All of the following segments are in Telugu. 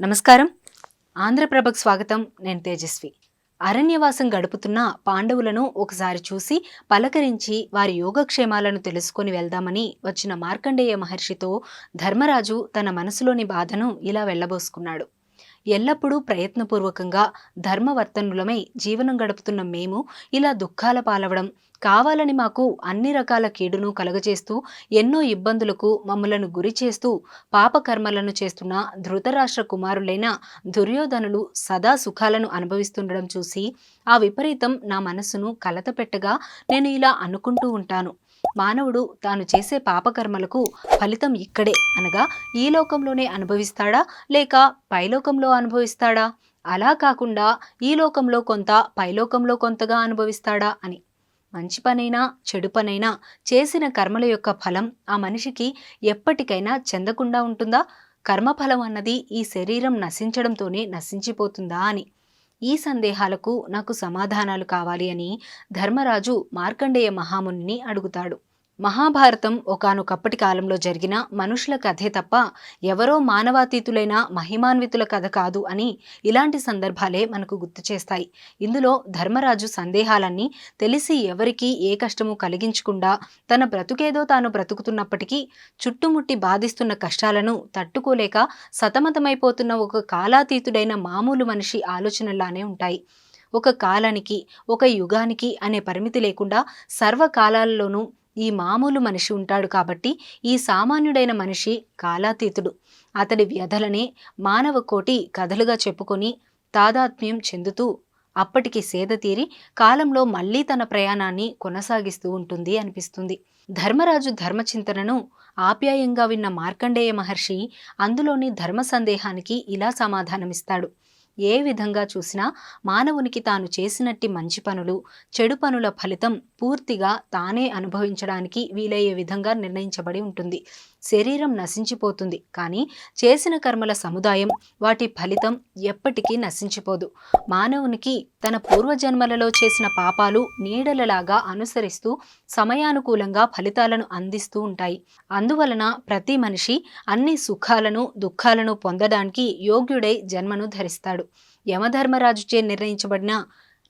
నమస్కారం. ఆంధ్రప్రభకు స్వాగతం. నేను తేజస్వి. అరణ్యవాసం గడుపుతున్న పాండవులను ఒకసారి చూసి పలకరించి వారి యోగక్షేమాలను తెలుసుకొని వెళ్దామని వచ్చిన మార్కండేయ మహర్షితో ధర్మరాజు తన మనసులోని బాధను ఇలా వెళ్ళబోసుకున్నాడు. ఎల్లప్పుడూ ప్రయత్నపూర్వకంగా ధర్మవర్తనులమై జీవనం గడుపుతున్న మేము ఇలా దుఃఖాల పాలవడం కావాలని మాకు అన్ని రకాల కీడును కలుగజేస్తూ ఎన్నో ఇబ్బందులకు మమ్మలను గురి చేస్తూ పాపకర్మలను చేస్తున్న ధృతరాష్ట్ర కుమారులైన దుర్యోధనులు సదా సుఖాలను అనుభవిస్తుండడం చూసి ఆ విపరీతం నా మనసును కలతపెట్టగా నేను ఇలా అనుకుంటూ ఉంటాను. మానవుడు తాను చేసే పాపకర్మలకు ఫలితం ఇక్కడే అనగా ఈ లోకంలోనే అనుభవిస్తాడా లేక పైలోకంలో అనుభవిస్తాడా? అలా కాకుండా ఈ లోకంలో కొంత పైలోకంలో కొంతగా అనుభవిస్తాడా అని. మంచి పనైనా చెడు పనైనా చేసిన కర్మల యొక్క ఫలం ఆ మనిషికి ఎప్పటికైనా చెందకుండా ఉంటుందా? కర్మఫలం అన్నది ఈ శరీరం నశించడంతోనే నశించిపోతుందా అని. ఈ సందేహాలకు నాకు సమాధానాలు కావాలి అని ధర్మరాజు మార్కండేయ మహామునిని అడుగుతాడు. మహాభారతం ఒకనొకప్పటి కాలంలో జరిగిన మనుషుల కథే తప్ప ఎవరో మానవాతీతులైన మహిమాన్వితుల కథ కాదు అని ఇలాంటి సందర్భాలే మనకు గుర్తు చేస్తాయి. ఇందులో ధర్మరాజు సందేహాలన్నీ తెలిసి ఎవరికి ఏ కష్టము కలిగించకుండా తన బ్రతుకేదో తాను బ్రతుకుతున్నప్పటికీ చుట్టుముట్టి బాధిస్తున్న కష్టాలను తట్టుకోలేక సతమతమైపోతున్న ఒక కాలాతీతుడైన మామూలు మనిషి ఆలోచనలానే ఉంటాయి. ఒక కాలానికి ఒక యుగానికి అనే పరిమితి లేకుండా సర్వకాలాల్లోనూ ఈ మామూలు మనిషి ఉంటాడు కాబట్టి ఈ సామాన్యుడైన మనిషి కాలాతీతుడు. అతడి వ్యధలనే మానవ కోటి కథలుగా చెప్పుకొని తాదాత్మ్యం చెందుతూ అప్పటికి సేద తీరి కాలంలో మళ్ళీ తన ప్రయాణాన్ని కొనసాగిస్తూ ఉంటుంది అనిపిస్తుంది. ధర్మరాజు ధర్మచింతనను ఆప్యాయంగా విన్న మార్కండేయ మహర్షి అందులోని ధర్మ సందేహానికి ఇలా సమాధానమిస్తాడు. ఏ విధంగా చూసినా మానవునికి తాను చేసినట్టి మంచి పనులు చెడు పనుల ఫలితం పూర్తిగా తానే అనుభవించడానికి వీలయ్యే విధంగా నిర్ణయించబడి ఉంటుంది. శరీరం నశించిపోతుంది. కానీ చేసిన కర్మల సముదాయం వాటి ఫలితం ఎప్పటికీ నశించిపోదు. మానవునికి తన పూర్వజన్మలలో చేసిన పాపాలు నీడలలాగా అనుసరిస్తూ సమయానుకూలంగా ఫలితాలను అందిస్తూ ఉంటాయి. అందువలన ప్రతి మనిషి అన్ని సుఖాలను దుఃఖాలను పొందడానికి యోగ్యుడై జన్మను ధరిస్తాడు. యమధర్మరాజుచే నిర్ణయించబడిన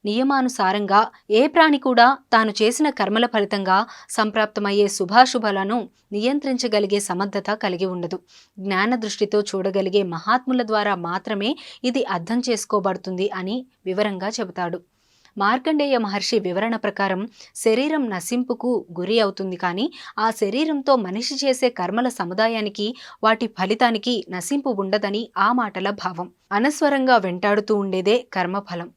నియమానుసారంగా ఏ ప్రాణి కూడా తాను చేసిన కర్మల ఫలితంగా సంప్రాప్తమయ్యే శుభాశుభలను నియంత్రించగలిగే సమర్థత కలిగి ఉండదు. జ్ఞాన దృష్టితో చూడగలిగే మహాత్ముల ద్వారా మాత్రమే ఇది అర్థం చేసుకోబడుతుంది అని వివరంగా చెబుతాడు. మార్కండేయ మహర్షి వివరణ ప్రకారం శరీరం నశింపుకు గురి అవుతుంది కానీ ఆ శరీరంతో మనిషి చేసే కర్మల సముదాయానికి వాటి ఫలితానికి నశింపు ఉండదని ఆ మాటల భావం. అనస్వరంగా వెంటాడుతూ ఉండేదే కర్మఫలం.